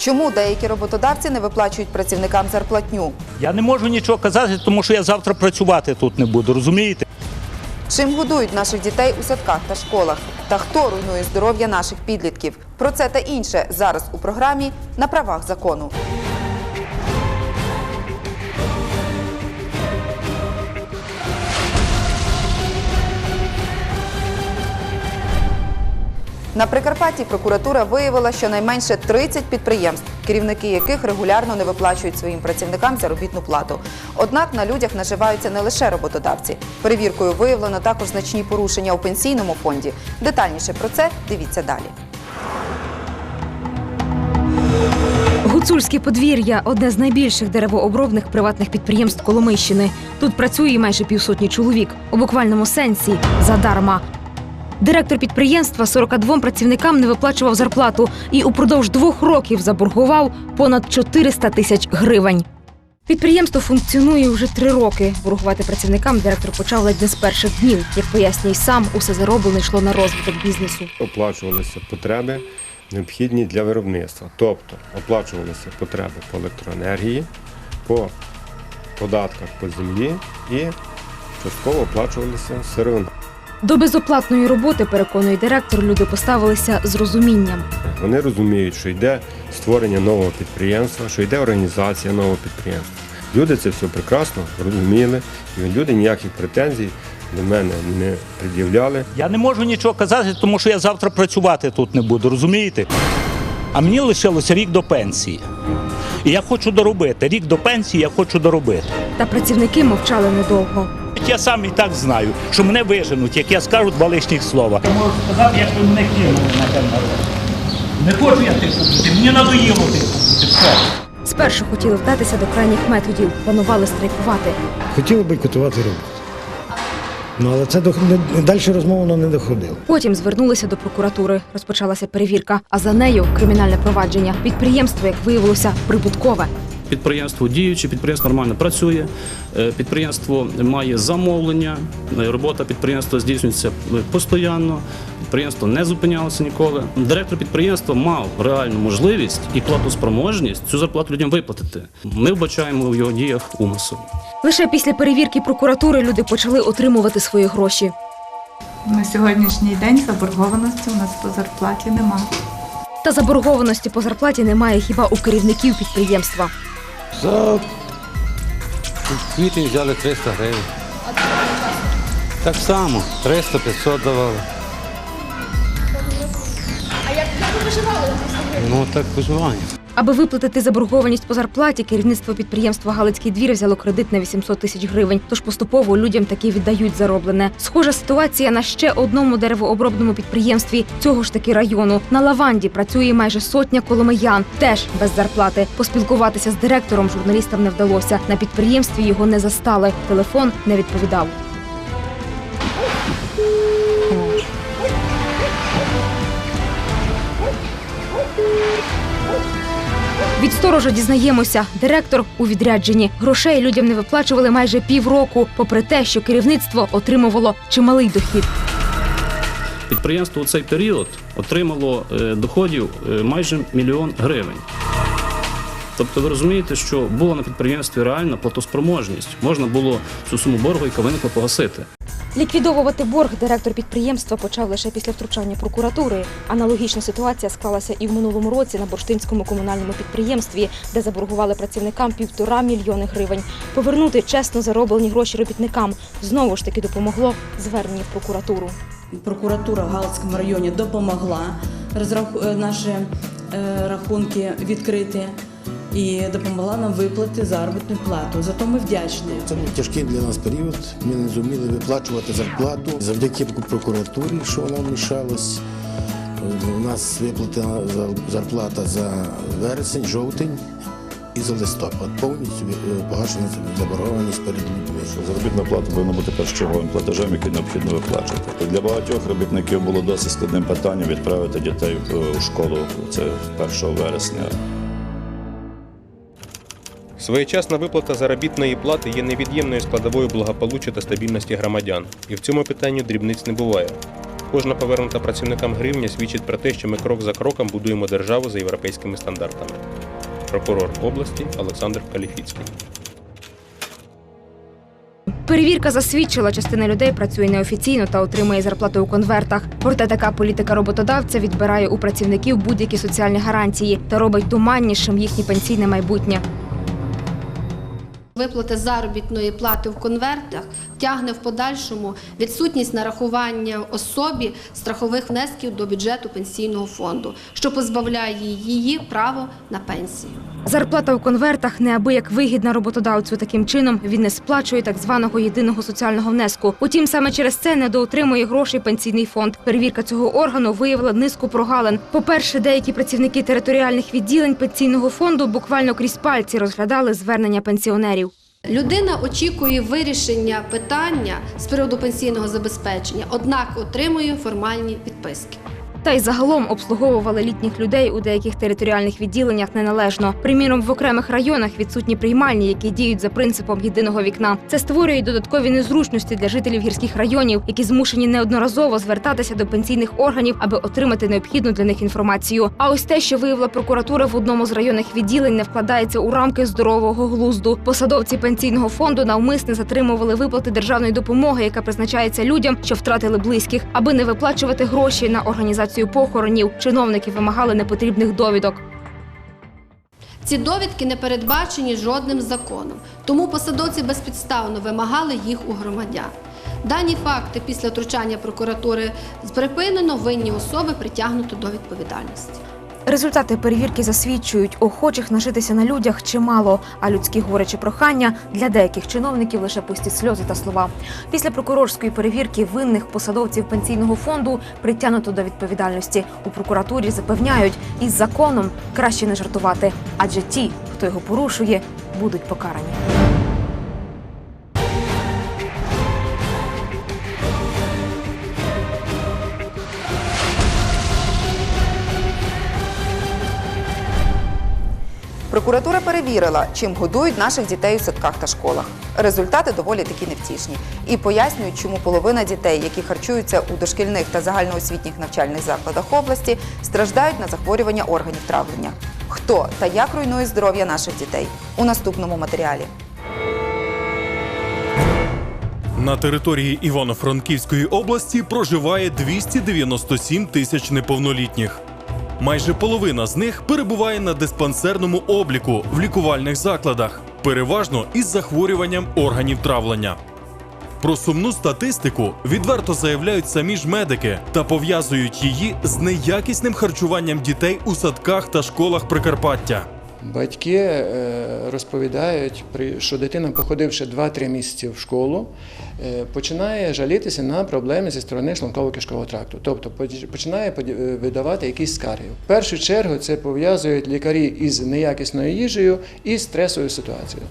Чому деякі роботодавці не виплачують працівникам зарплатню? Я не можу нічого казати, тому що я завтра працювати тут не буду, розумієте? Чим годують наших дітей у садках та школах? Та хто руйнує здоров'я наших підлітків? Про це та інше зараз у програмі на правах закону. На Прикарпатті прокуратура виявила щонайменше 30 підприємств, керівники яких регулярно не виплачують своїм працівникам заробітну плату. Однак на людях наживаються не лише роботодавці. Перевіркою виявлено також значні порушення у пенсійному фонді. Детальніше про це дивіться далі. Гуцульське подвір'я одне з найбільших деревообробних приватних підприємств Коломийщини. Тут працює майже півсотні чоловік у буквальному сенсі задарма. Директор підприємства 42 працівникам не виплачував зарплату і упродовж двох років заборгував понад 400 тисяч гривень. Підприємство функціонує вже три роки. Боргувати працівникам директор почав ледь не з перших днів. Як пояснює сам, усе зароблено йшло на розвиток бізнесу. оплачувалися потреби, необхідні для виробництва. Тобто оплачувалися потреби по електроенергії, по податках по землі і частково оплачувалися сировина. До безоплатної роботи, переконує директор, люди поставилися з розумінням. Вони розуміють, що йде створення нового підприємства, що йде організація нового підприємства. Люди це все прекрасно розуміли, і люди ніяких претензій до мене не пред'являли. Я не можу нічого казати, тому що я завтра працювати тут не буду, розумієте? А мені лишилося рік до пенсії. І я хочу доробити. Рік до пенсії я хочу доробити. Та працівники мовчали недовго. Я сам і так знаю, що мене виженуть, як я скажу два лишніх слова. Я можу сказати, як ви мене кинули на те Не хочу я тихо бути, мені надоїло бути. Все. Спершу хотіли вдатися до крайніх методів, планували страйкувати. Хотіли бойкотувати роботу. Ну, але це до, далі розмова воно не доходило. Потім звернулися до прокуратури. Розпочалася перевірка, а за нею кримінальне провадження. Підприємство, як виявилося, прибуткове. Підприємство діюче, підприємство нормально працює, е, підприємство має замовлення, е, робота підприємства здійснюється е, постійно, підприємство не зупинялося ніколи. Директор підприємства мав реальну можливість і платоспроможність цю зарплату людям виплатити. Ми вбачаємо в його діях умисел. Лише після перевірки прокуратури люди почали отримувати свої гроші. На сьогоднішній день заборгованості у нас по зарплаті нема. Та заборгованості по зарплаті немає хіба у керівників підприємства. За квіти взяли 300 гривень. Так само, 300-500 давали. А як ви виживали? Ну так виживаємо. Аби виплатити заборгованість по зарплаті, керівництво підприємства Галицький двір взяло кредит на 800 тисяч гривень. Тож поступово людям таки віддають зароблене. Схожа ситуація на ще одному деревообробному підприємстві цього ж таки району. На лаванді працює майже сотня коломиян, теж без зарплати. Поспілкуватися з директором журналістам не вдалося. На підприємстві його не застали. Телефон не відповідав. Від сторожа дізнаємося, директор у відрядженні грошей людям не виплачували майже півроку, попри те, що керівництво отримувало чималий дохід. Підприємство у цей період отримало е, доходів е, майже мільйон гривень. Тобто ви розумієте, що була на підприємстві реальна платоспроможність. Можна було цю суму боргу, яка виникла, погасити. Ліквідовувати борг директор підприємства почав лише після втручання прокуратури. Аналогічна ситуація склалася і в минулому році на бурштинському комунальному підприємстві, де заборгували працівникам півтора мільйони гривень. Повернути чесно зароблені гроші робітникам знову ж таки допомогло звернення в прокуратуру. Прокуратура в Галицькому районі допомогла е, наші е, рахунки відкрити і допомогла нам виплати заробітну плату. Зато ми вдячні. Це був тяжкий для нас період. Ми не зуміли виплачувати зарплату завдяки прокуратурі, що вона вмішалась. У нас виплатена за- зарплата за вересень, жовтень і за листопад. Повністю е, погашена заборгованість перед людьми. Заробітна плата повинна бути першочерговим платежем, який необхідно виплачувати. Для багатьох робітників було досить складним питанням відправити дітей е, у школу. Це 1 вересня. Своєчасна виплата заробітної плати є невід'ємною складовою благополуччя та стабільності громадян, і в цьому питанні дрібниць не буває. Кожна повернута працівникам гривня свідчить про те, що ми крок за кроком будуємо державу за європейськими стандартами. Прокурор області Олександр Каліфіцький. Перевірка засвідчила, частина людей працює неофіційно та отримує зарплату у конвертах. Проте така політика роботодавця відбирає у працівників будь-які соціальні гарантії та робить туманнішим їхнє пенсійне майбутнє. Виплати заробітної плати в конвертах тягне в подальшому відсутність нарахування особі страхових внесків до бюджету пенсійного фонду, що позбавляє її право на пенсію. Зарплата у конвертах неабияк вигідна роботодавцю. Таким чином він не сплачує так званого єдиного соціального внеску. Утім, саме через це недоотримує грошей пенсійний фонд. Перевірка цього органу виявила низку прогалин. По-перше, деякі працівники територіальних відділень пенсійного фонду буквально крізь пальці розглядали звернення пенсіонерів. Людина очікує вирішення питання з приводу пенсійного забезпечення, однак отримує формальні відписки. Та й загалом обслуговували літніх людей у деяких територіальних відділеннях неналежно. Приміром, в окремих районах відсутні приймальні, які діють за принципом єдиного вікна. Це створює додаткові незручності для жителів гірських районів, які змушені неодноразово звертатися до пенсійних органів, аби отримати необхідну для них інформацію. А ось те, що виявила прокуратура в одному з районних відділень, не вкладається у рамки здорового глузду. Посадовці пенсійного фонду навмисне затримували виплати державної допомоги, яка призначається людям, що втратили близьких, аби не виплачувати гроші на організацію похоронів. Чиновники вимагали непотрібних довідок. Ці довідки не передбачені жодним законом, тому посадовці безпідставно вимагали їх у громадян. Дані факти після втручання прокуратури припинено, винні особи притягнуто до відповідальності. Результати перевірки засвідчують, охочих нажитися на людях чимало, а людські горе чи прохання для деяких чиновників лише пусті сльози та слова. Після прокурорської перевірки винних посадовців пенсійного фонду притягнуто до відповідальності. У прокуратурі запевняють, із законом краще не жартувати, адже ті, хто його порушує, будуть покарані. Прокуратура перевірила, чим годують наших дітей у садках та школах. Результати доволі таки невтішні і пояснюють, чому половина дітей, які харчуються у дошкільних та загальноосвітніх навчальних закладах області, страждають на захворювання органів травлення. Хто та як руйнує здоров'я наших дітей у наступному матеріалі. На території Івано-Франківської області проживає 297 тисяч неповнолітніх. Майже половина з них перебуває на диспансерному обліку в лікувальних закладах, переважно із захворюванням органів травлення. Про сумну статистику відверто заявляють самі ж медики та пов'язують її з неякісним харчуванням дітей у садках та школах Прикарпаття. Батьки е, розповідають, що дитина, походивши 2-3 місяці в школу, е, починає жалітися на проблеми зі сторони шлунково-кишкового тракту. Тобто починає е, видавати якісь скарги. В першу чергу це пов'язують лікарі із неякісною їжею і стресовою ситуацією.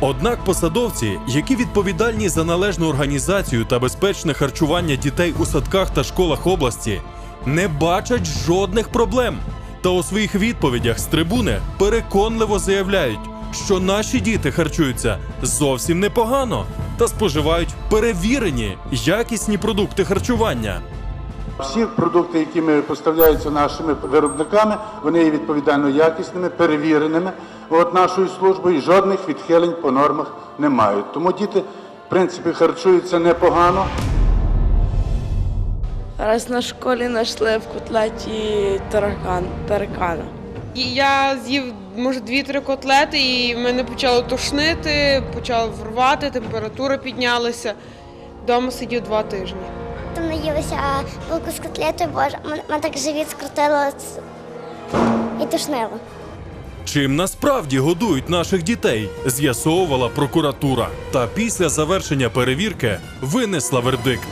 Однак посадовці, які відповідальні за належну організацію та безпечне харчування дітей у садках та школах області, не бачать жодних проблем. Та у своїх відповідях з трибуни переконливо заявляють, що наші діти харчуються зовсім непогано та споживають перевірені якісні продукти харчування. Всі продукти, які ми поставляються нашими виробниками, вони є відповідально якісними, перевіреними от нашою службою, і жодних відхилень по нормах не мають. Тому діти, в принципі, харчуються непогано. Раз на школі знайшли в котлеті таракан, таракана. І Я з'їв може дві-три котлети, і мене почало тошнити, почало рвати, температура піднялася. Дома сидів два тижні. Там наїлися булку з котлетою, боже, мене, мене так живіт скрутило і тошнило. Чим насправді годують наших дітей, з'ясовувала прокуратура. Та після завершення перевірки винесла вердикт.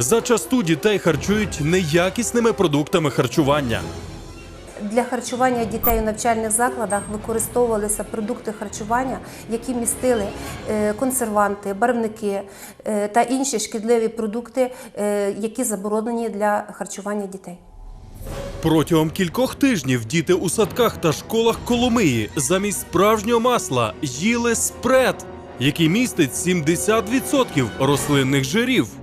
Зачасту дітей харчують неякісними продуктами харчування. Для харчування дітей у навчальних закладах використовувалися продукти харчування, які містили е, консерванти, барвники е, та інші шкідливі продукти, е, які заборонені для харчування дітей. Протягом кількох тижнів діти у садках та школах Коломиї замість справжнього масла їли спред, який містить 70% рослинних жирів.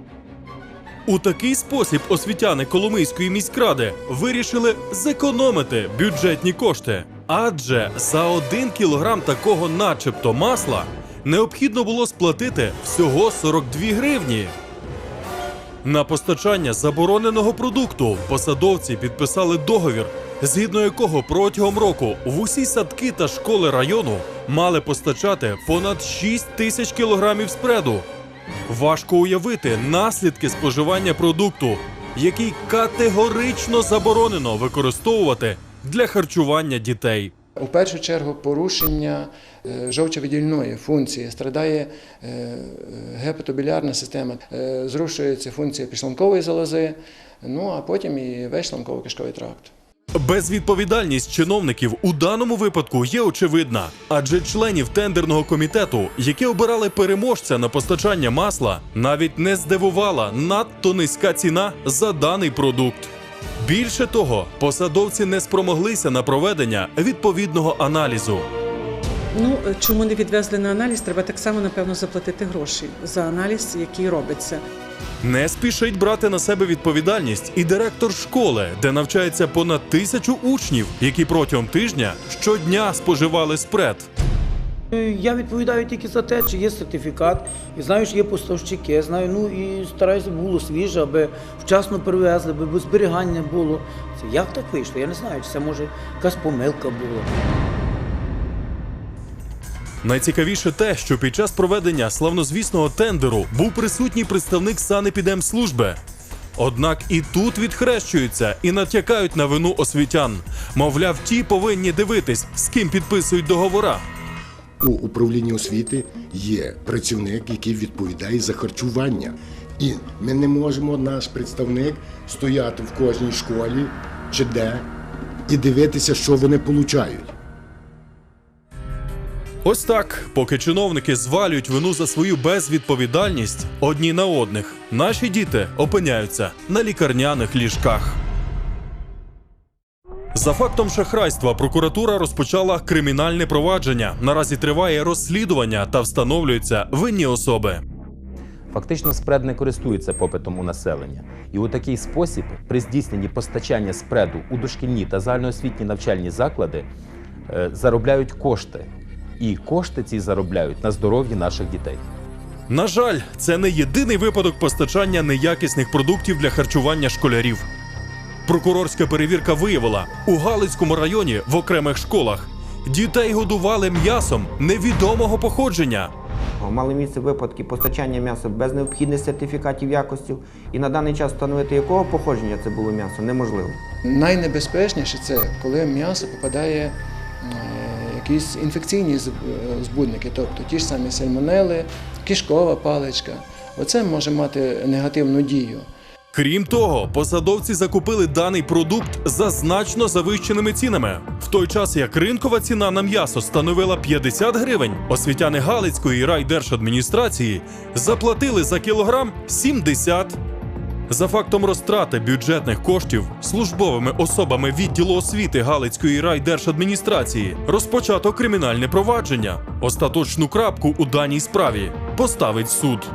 У такий спосіб освітяни Коломийської міськради вирішили зекономити бюджетні кошти. Адже за один кілограм такого, начебто, масла необхідно було сплатити всього 42 гривні. На постачання забороненого продукту посадовці підписали договір, згідно якого протягом року в усі садки та школи району мали постачати понад 6 тисяч кілограмів спреду. Важко уявити наслідки споживання продукту, який категорично заборонено використовувати для харчування дітей. У першу чергу порушення е, жовчовидільної функції страдає е, гепатобілярна система, е, зрушується функція підшлункової залози, ну а потім і весь шлунково-кишковий тракт. Безвідповідальність чиновників у даному випадку є очевидна, адже членів тендерного комітету, які обирали переможця на постачання масла, навіть не здивувала надто низька ціна за даний продукт. Більше того, посадовці не спромоглися на проведення відповідного аналізу. Ну, е, чому не відвезли на аналіз? Треба так само, напевно, заплатити гроші за аналіз, який робиться. Не спішить брати на себе відповідальність і директор школи, де навчається понад тисячу учнів, які протягом тижня щодня споживали спред. Я відповідаю тільки за те, чи є сертифікат, і знаю, що є поставщики, знаю, ну і стараюся, було свіже, аби вчасно привезли, аби зберігання було. Це як так вийшло? Я не знаю, чи це може якась помилка була. Найцікавіше те, що під час проведення славнозвісного тендеру був присутній представник санепідемслужби. Однак і тут відхрещуються і натякають на вину освітян. Мовляв, ті повинні дивитись, з ким підписують договора. У управлінні освіти є працівник, який відповідає за харчування. І ми не можемо, наш представник, стояти в кожній школі чи де і дивитися, що вони получають. Ось так, поки чиновники звалюють вину за свою безвідповідальність одні на одних, наші діти опиняються на лікарняних ліжках. За фактом шахрайства прокуратура розпочала кримінальне провадження. Наразі триває розслідування та встановлюються винні особи. Фактично, спред не користується попитом у населення. І у такий спосіб, при здійсненні постачання спреду у дошкільні та загальноосвітні навчальні заклади, е, заробляють кошти. І кошти ці заробляють на здоров'ї наших дітей. На жаль, це не єдиний випадок постачання неякісних продуктів для харчування школярів. Прокурорська перевірка виявила, у Галицькому районі в окремих школах дітей годували м'ясом невідомого походження. Мали місце випадки постачання м'яса без необхідних сертифікатів якості, і на даний час встановити якого походження це було м'ясо неможливо. Найнебезпечніше це коли м'ясо попадає е, якісь інфекційні е, збудники, тобто ті ж самі сальмонели, кишкова паличка. Оце може мати негативну дію. Крім того, посадовці закупили даний продукт за значно завищеними цінами. В той час як ринкова ціна на м'ясо становила 50 гривень, освітяни Галицької райдержадміністрації заплатили за кілограм 70. За фактом розтрати бюджетних коштів службовими особами відділу освіти Галицької райдержадміністрації розпочато кримінальне провадження. Остаточну крапку у даній справі поставить суд.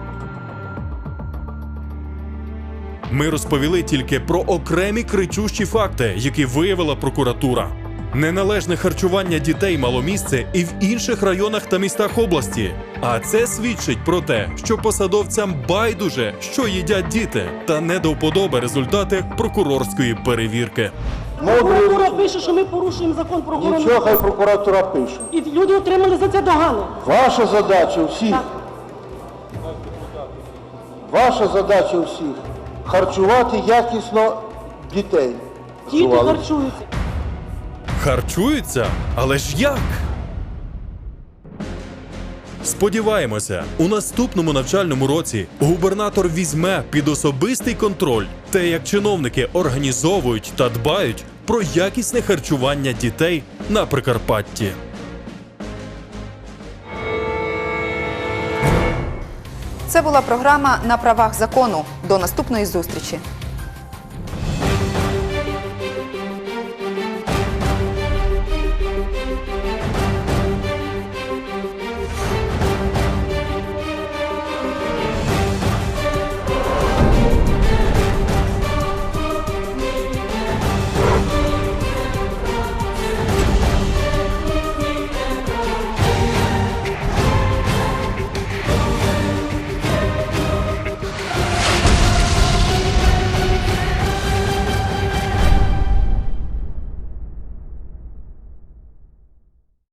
Ми розповіли тільки про окремі кричущі факти, які виявила прокуратура. Неналежне харчування дітей мало місце і в інших районах та містах області. А це свідчить про те, що посадовцям байдуже, що їдять діти, та не до вподоби результати прокурорської перевірки. Прокуратура пише, що ми порушуємо закон про охорону. Нічого, хай прокуратура пише. І люди отримали за це догану. Ваша задача всіх. Ваша задача всіх харчувати якісно дітей. Діти харчуються. Харчуються? Але ж як? Сподіваємося, у наступному навчальному році губернатор візьме під особистий контроль те, як чиновники організовують та дбають про якісне харчування дітей на Прикарпатті. Це була програма на правах закону. До наступної зустрічі.